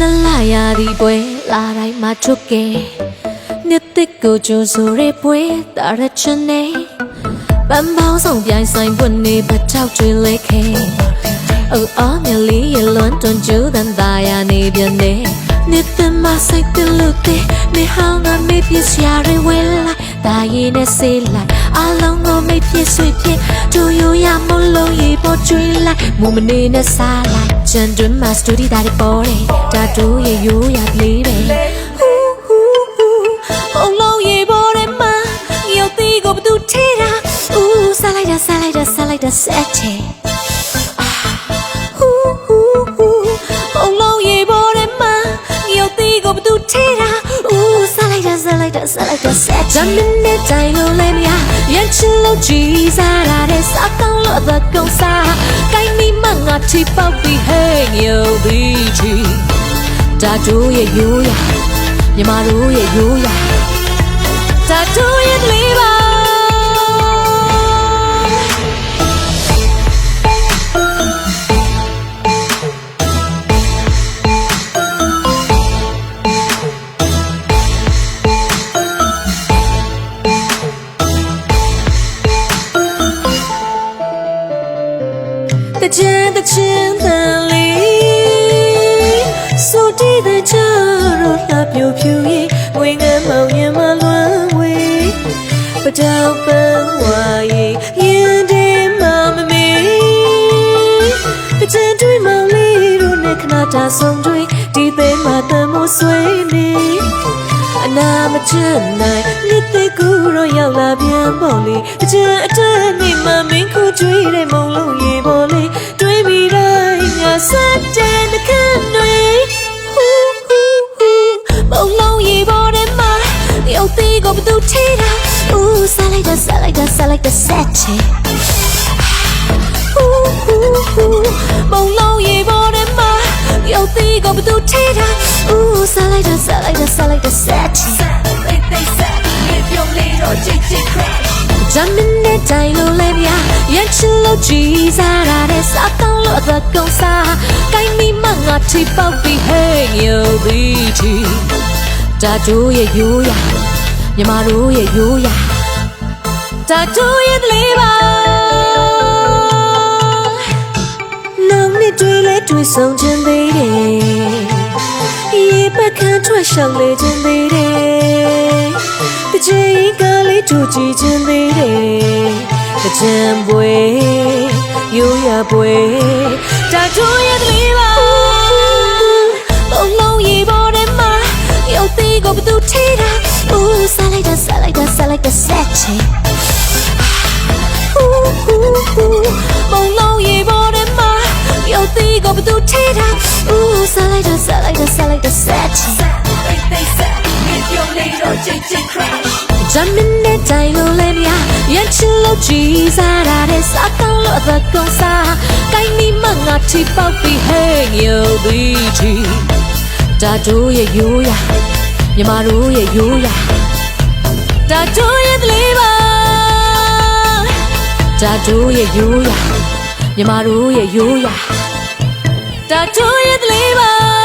နလာရာဒီပွဲလာတိုင်းမှာထုတ်ကဲနှစ်သက်ကိုကြိုဆိုရဲပွဲတာရချင်နေပန်းပေါင်းဆောင်ပြိုင်ဆိုင်ပွနေပထောက်တွေလဲခဲအိုအော်မြလီရလွန်တွန်ကျူတန်သားရနေပြန်နေနှစ်သက်မဆိုင်တလို့တဲ့နေဟောင်းကမေးပြစရာတွေဝဲလိုက်ဒါရင်နဲ့ဆေးလိုက်အလုံးကိုမေးပြဆွေဖြစ်တို့ရရမလို့ရေပေါ်ကျွေးလိုက်မူမနေနဲ့စားလိုက် ချန်တွင်မှာစတူဒီဒါတွေပေါ်တယ်ဒါတို့ရရိုးရလေးပဲဟူးဟူးဟူးအလုံးရေပေါ်တယ်မှာရုပ်သေးကိုဘသူထေးတာဦးစားလိုက်တာစားလိုက်တာစားလိုက်တာဆက်ချေဟူးဟူးဟူးအလုံးရေပေါ်တယ်မှာရုပ်သေးကိုဘသူထေးတာဦးစားလိုက်တာစားလိုက်တာစားလိုက်တာဆက်ချေမင်းနဲ့တိုင်လို့လဲမရရချင်လို့ကြည်စားရတဲ့စားကောင်းလို့အသက်ကုန်စားကိုင်းမိမ ငါချီပေါက်ပြီးဟဲ့ရုပ်ပြီးချီဒါတို့ရဲ့ရိုးရမြမတို့ရဲ့ရိုးရဒါတို့ရဲ့လေးပါ တချင်တန်လေးဆိုတီးတဲ့ချာရောလှပြူဖြူရင်ဝင်းငယ်မောင်ရင်မလွမ်းဝေးပတောက်ပန်းဝါရင်ရင်ဒီမမမေတချင်တွေးမောင်လေးတို့နဲ့ခဏတာဆုံးတွေဒီသိမ်းမှာတန်မိုးဆွေးနေအနာမချင်နိုင်နှစ်သိကူတော့ရောက်လာပြန်ပေါ့လေတချင်အတက်နေမှမင်းခုကျွေးတဲ့မုံလုံးရေ ရုပ်သေးကိုဘသူထေးတာဦးစားလိုက်တာစားလိုက်တာစားလိုက်တာဆက်ချေဟူးဟူးဟူးမုံလုံးရေပေါ်တယ်မှာရုပ်သေးကိုဘသူထေးတာဦးစားလိုက်တာစားလိုက်တာစားလိုက်တာဆက်ချီ They they said if your little JJ crash ဂျမင်းနဲ့တိုင်လို့လဲဗျာရန်ချလို့ကြည်စားရတဲ့စားကောင်းလို့အသက်ကုန်စားကိုင်းမိမငါထိပေါက်ပြီးဟဲ့ရုပ်ပြီးချီဒါတို့ရဲ့ရိုးရ မြမတို့ရဲ့ရိုးရဒါတို့ရဲ့လေးပါနောင်နှစ်တွေလဲတွေ့ဆုံခြင်းသေးတယ်ရေပကန်းထွက်ရှောက်လေခြင်းသေးတယ်တချင်ကလေးတို့ကြည့်ခြင်းသေးတယ်တချင်ပွဲရိုးရပွဲတာတို့ရဲ့ ဘသူထေးတာဦးစားလိုက်တာစားလိုက်တာစားလိုက်တာဆက်ချီ They they said if your little JJ crash ဂျမင်းနဲ့တိုင်လို့လဲမြရန်ချလို့ကြည်စားရတဲ့စားကောင်းလို့အသက်ကုန်စားကိုင်းမိမငါထိပေါက်ပြီးဟဲ့ရုပ်ပြီးချီဒါတို့ရဲ့ရိုးရမြမတို့ရဲ့ရိုးရဒါတို့ရဲ့လေးပါဒါတို့ရဲ့ရိုးရမြမတို့ရဲ့ရိုးရ ဒါတို့ရဲ့လေးပါ